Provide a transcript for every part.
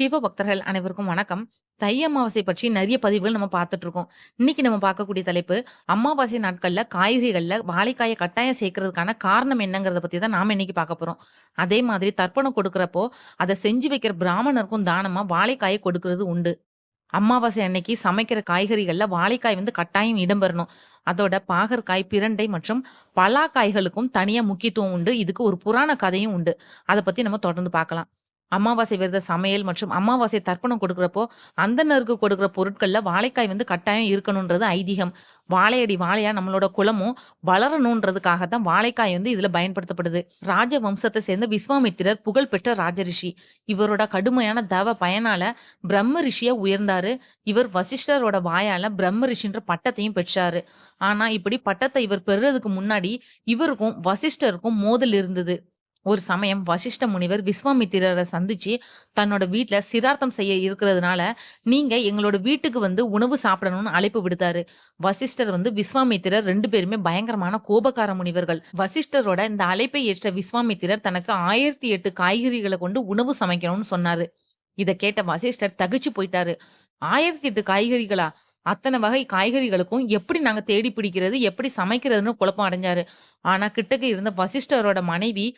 சிவ பக்தர்கள் அனைவருக்கும் வணக்கம். தை அமாவாசை பற்றி நிறைய பதிவுகள் நம்ம பார்த்துட்டு இருக்கோம். இன்னைக்கு நம்ம பார்க்கக்கூடிய தலைப்பு, அமாவாசை நாட்கள்ல காய்கறிகள்ல வாழைக்காயை கட்டாயம் சேர்க்கறதுக்கான காரணம் என்னங்கிறத பத்தி தான் நாம இன்னைக்கு பார்க்க போறோம். அதே மாதிரி தர்ப்பணம் கொடுக்கறப்போ அதை செஞ்சு வைக்கிற பிராமணருக்கும் தானமா வாழைக்காயை கொடுக்கறது உண்டு. அமாவாசை அன்னைக்கு சமைக்கிற காய்கறிகள்ல வாழைக்காய் வந்து கட்டாயம் இடம்பெறணும். அதோட பாகற்காய், பிரண்டை மற்றும் பலாக்காய்களுக்கும் தனியா முக்கியத்துவம் உண்டு. இதுக்கு ஒரு புராண கதையும் உண்டு. அதை பத்தி நம்ம தொடர்ந்து பார்க்கலாம். அமாவாசை விரத சமையல் மற்றும் அமாவாசை தர்ப்பணம் கொடுக்குறப்போ அந்தனருக்கு கொடுக்குற பொருட்களில் வாழைக்காய் வந்து கட்டாயம் இருக்கணுன்றது ஐதீகம். வாழையடி வாழையா நம்மளோட குலமும் வளரணுன்றதுக்காக தான் வாழைக்காய் வந்து இதில் பயன்படுத்தப்படுது. ராஜ வம்சத்தை சேர்ந்த விஸ்வாமித்திரர் புகழ்பெற்ற ராஜரிஷி. இவரோட கடுமையான தவ பயனால பிரம்ம ரிஷியா உயர்ந்தாரு. இவர் வசிஷ்டரோட வாயால பிரம்ம ரிஷின்ற பட்டத்தையும் பெற்றாரு. ஆனா இப்படி பட்டத்தை இவர் பெறுறதுக்கு முன்னாடி, இவருக்கும் வசிஷ்டருக்கும் மோதல் இருந்தது. ஒரு சமயம் வசிஷ்ட முனிவர் விஸ்வாமித்திரரை சந்திச்சு தன்னோட வீட்டில் சிரார்த்தம் செய்ய இருக்கிறதுனால நீங்க எங்களோட வீட்டுக்கு வந்து உணவு சாப்பிடணும்னு அழைப்பு விடுத்தாரு. வசிஷ்டர் வந்து விஸ்வாமித்திரர் ரெண்டு பேருமே பயங்கரமான கோபக்கார முனிவர்கள். வசிஷ்டரோட இந்த அழைப்பை ஏற்ற விஸ்வாமித்திரர் தனக்கு ஆயிரத்தி எட்டு காய்கறிகளை கொண்டு உணவு சமைக்கணும்னு சொன்னாரு. இதை கேட்ட வசிஷ்டர் தகிச்சு போயிட்டாரு. ஆயிரத்தி எட்டு காய்கறிகளா? அத்தனை வகை காய்கறிகளுக்கும் எப்படி நாங்க தேடி பிடிக்கிறது எப்படி சமைக்கிறதுன்னு குழப்பம் அடைஞ்சாரு. ஆனா கிட்டக்க இருந்த வசிஷ்டரோட மனைவி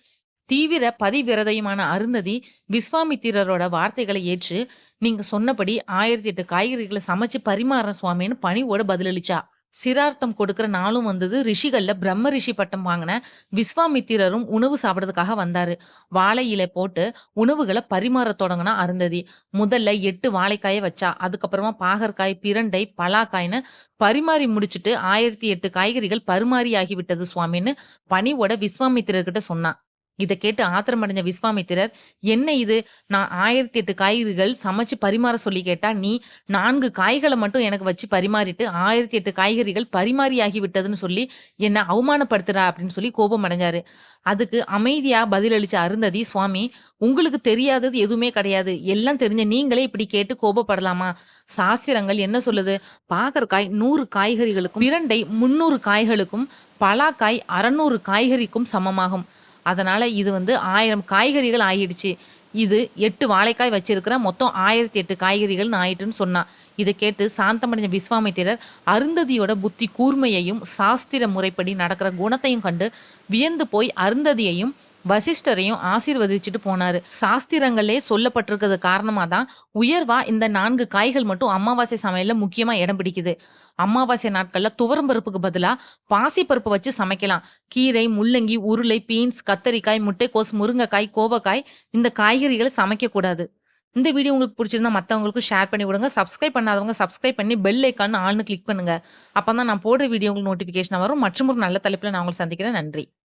தீவிர பதிவிரதையுமான அருந்ததி விஸ்வாமித்திரரோட வார்த்தைகளை ஏற்று நீங்க சொன்னபடி ஆயிரத்தி எட்டு காய்கறிகளை சமைச்சு பரிமாற சுவாமின்னு பணிவோட பதிலளிச்சா. சிரார்த்தம் கொடுக்கிற நாளும் வந்தது. ரிஷிகள்ல பிரம்ம ரிஷி பட்டம் வாங்கின விஸ்வாமித்திரரும் உணவு சாப்பிட்றதுக்காக வந்தாரு. வாழை இலை போட்டு உணவுகளை பரிமாற தொடங்கினா அருந்ததி. முதல்ல எட்டு வாழைக்காயை வச்சா அதுக்கப்புறமா பாகற்காய் பிரண்டை பலாக்காய்னு பரிமாறி முடிச்சுட்டு ஆயிரத்தி எட்டு காய்கறிகள் பரிமாறி ஆகிவிட்டது சுவாமின்னு பணிவோட விஸ்வாமித்திரர்கிட்ட சொன்னான் இதை கேட்டு ஆத்திரமடைஞ்ச விஸ்வாமித்திரர் என்ன இது? நான் ஆயிரத்தி எட்டு காய்கறிகள் சமைச்சு பரிமாற சொல்லி கேட்டா நீ நான்கு காய்களை மட்டும் எனக்கு வச்சு பரிமாறிட்டு ஆயிரத்தி எட்டு காய்கறிகள் பரிமாறியாகி விட்டதுன்னு சொல்லி என்னை அவமானப்படுத்துறா அப்படின்னு சொல்லி கோபம் அடைஞ்சாரு. அதுக்கு அமைதியா பதிலளிச்ச அருந்ததி சுவாமி உங்களுக்கு தெரியாதது எதுவுமே கிடையாது. எல்லாம் தெரிஞ்ச நீங்களே இப்படி கேட்டு கோபப்படலாமா? சாஸ்திரங்கள் என்ன சொல்லுது? பாகற்காய் நூறு காய்கறிகளுக்கும் இரண்டை முன்னூறு காய்களுக்கும் பலாக்காய் அறநூறு காய்கறிக்கும் சமமாகும். அதனால் இது வந்து ஆயிரம் காய்கறிகள் ஆகிடுச்சு இது எட்டு வாழைக்காய் வச்சிருக்கிற மொத்தம் ஆயிரத்தி எட்டு காய்கறிகள்னு ஆயிட்டுன்னு சொன்னான் இதை கேட்டு சாந்தமடைஞ்ச விஸ்வாமித்திரர் அருந்ததியோட புத்தி கூர்மையையும் சாஸ்திர முறைப்படி நடக்கிற குணத்தையும் கண்டு வியந்து போய் அருந்ததியையும் வசிஷ்டரையும் ஆசீர்வதிச்சுட்டு போனாரு. சாஸ்திரங்களே சொல்லப்பட்டிருக்கிறது காரணமாக தான் உயர்வா இந்த நான்கு காய்கள் மட்டும் அமாவாசை சமையல்ல முக்கியமா இடம் பிடிக்குது. அமாவாசை நாட்கள்ல துவரம் பருப்புக்கு பதிலாக பாசி பருப்பு வச்சு சமைக்கலாம். கீரை முள்ளங்கி உருளை பீன்ஸ் கத்தரிக்காய் முட்டைக்கோஸ் முருங்கைக்காய் கோவக்காய் இந்த காய்கறிகளை சமைக்கக்கூடாது இந்த வீடியோ உங்களுக்கு பிடிச்சிருந்தா மற்றவங்களுக்கும் ஷேர் பண்ணி விடுங்க. சப்ஸ்கிரைப் பண்ணாதவங்க சப்ஸ்கிரைப் பண்ணி பெல் ஐக்கான்னு ஆள்னு கிளிக் பண்ணுங்க. அப்போ தான் நான் போடுற வீடியோ உங்களுக்கு நோட்டிஃபிகேஷன் வரும். மற்றும் ஒரு நல்ல தலைப்பில் நான் உங்களை சந்திக்கிறேன். நன்றி.